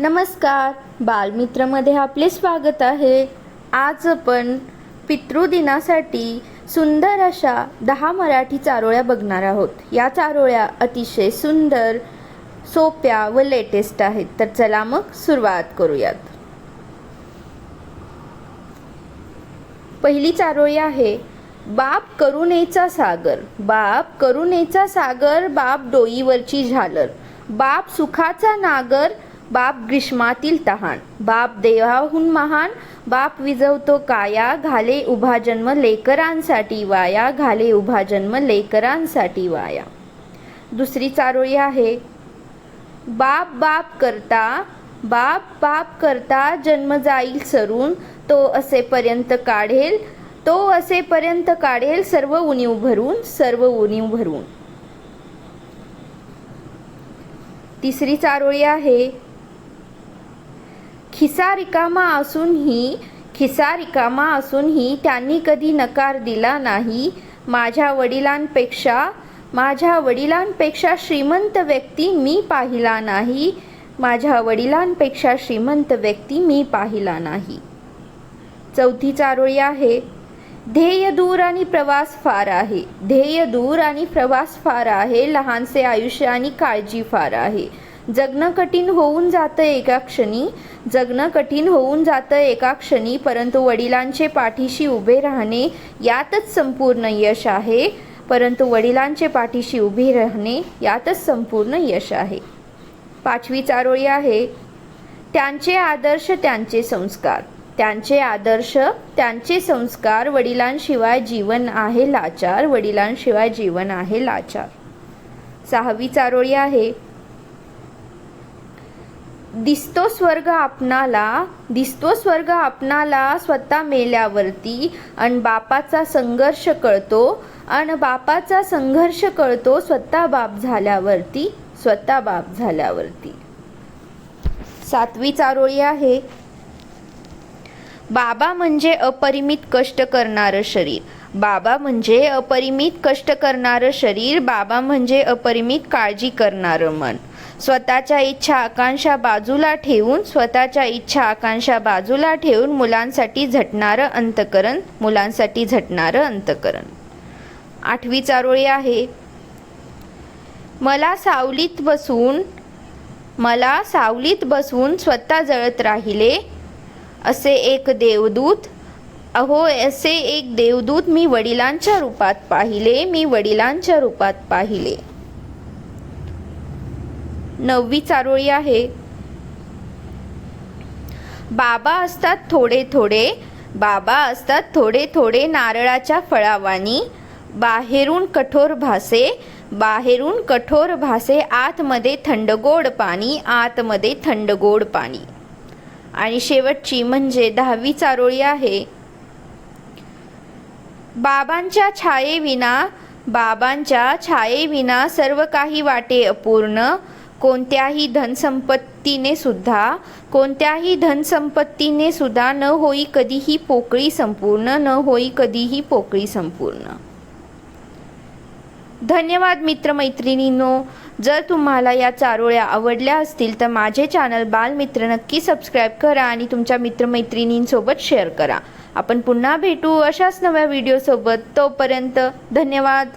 नमस्कार. बालमित्रमध्ये आपले स्वागत आहे. आज आपण पितृदिनासाठी सुंदर अशा दहा मराठी चारोळ्या बघणार आहोत. या चारोळ्या अतिशय सुंदर सोप्या व लेटेस्ट आहेत. तर चला मग सुरुवात करूयात. पहिली चारोळी आहे बाप करुणेचा सागर. बाप करुणेचा सागर बाप डोईवरची झालर. बाप सुखाचा नागर बाप ग्रीष्मातील तहान. बाप देवाहून महान. बाप विजवतो काया घाले उभा जन्म लेकरांसाठी वाया घाले उभा जन्म लेकरांसाठी वाया. दुसरी चारोळी आहे. बाप बाप करता बाप बाप करता जन्म जाईल सरून तो असेपर्यंत काढेल तो असेपर्यंत काढेल सर्व उणीव भरून सर्व उणीव भरून. तिसरी चारोळी आहे. खिसा रिकामा असूनही खिसा रिकामा असूनही त्यांनी कधी नकार दिला नाही. माझ्या वडिलांपेक्षा माझ्या वडिलांपेक्षा श्रीमंत व्यक्ती मी पाहिला नाही. माझ्या वडिलांपेक्षा श्रीमंत व्यक्ती मी पाहिला नाही. चौथी चारोळी आहे. ध्येय दूर आणि प्रवास फार आहे. ध्येय दूर आणि प्रवास फार आहे. लहानसे आयुष्य आणि काळजी फार आहे. जगणं कठीण होऊन जातं एका क्षणी जगणं कठीण होऊन जातं एका क्षणी परंतु वडिलांचे पाठीशी उभे राहणे यातच संपूर्ण यश आहे. परंतु वडिलांचे पाठीशी उभे राहणे यातच संपूर्ण यश आहे. पाचवी चारोळी आहे. त्यांचे आदर्श त्यांचे संस्कार. त्यांचे आदर्श त्यांचे संस्कार वडिलांशिवाय जीवन आहे लाचार वडिलांशिवाय जीवन आहे लाचार. सहावी चारोळी आहे. दिसतो स्वर्ग आपणाला दिसतो स्वर्ग आपणाला स्वतः मेल्यावरती आणि बापाचा संघर्ष कळतो आणि बापाचा संघर्ष कळतो स्वतः बाप झाल्यावरती स्वतः बाप झाल्यावरती. सातवी चारोळी आहे. बाबा म्हणजे अपरिमित कष्ट करणारं शरीर. बाबा म्हणजे अपरिमित कष्ट करणारं शरीर बाबा म्हणजे अपरिमित काळजी करणारं मन. स्वतःच्या इच्छा आकांक्षा बाजूला ठेवून स्वतःच्या इच्छा आकांक्षा बाजूला ठेवून मुलांसाठी झटणारं अंतकरण मुलांसाठी झटणारं अंतकरण. आठवी चारोळी आहे. मला सावलीत बसून मला सावलीत बसून स्वतः जळत राहिले. असे एक देवदूत अहो असे एक देवदूत मी वडिलांच्या रूपात पाहिले मी वडिलांच्या रूपात पाहिले. नववी चारोळी आहे. बाबा असतात थोडे थोडे बाबा असतात थोडे थोडे नारळाच्या फळावानी बाहेरून कठोर भासे बाहेरून कठोर भासे आतमध्ये थंडगोड पाणी आतमध्ये थंडगोड पाणी. आणि शेवटची म्हणजे दहावी चारोळी आहे. बाबांच्या छायेविना बाबांच्या छायेविना सर्व काही वाटे अपूर्ण. कोणत्याही धनसंपत्तीने सुद्धा कोणत्याही धनसंपत्तीने सुद्धा न होई कधीही पोकळी संपूर्ण न होई कधीही पोकळी संपूर्ण. धन्यवाद मित्रमैत्रिणींनो. जर तुम्हाला या चारोळ्या आवडल्या असतील तर माझे चॅनल बालमित्र नक्की सबस्क्राईब करा आणि तुमच्या मित्रमैत्रिणींसोबत शेअर करा. आपण पुन्हा भेटू अशाच नव्या व्हिडिओसोबत. तोपर्यंत धन्यवाद.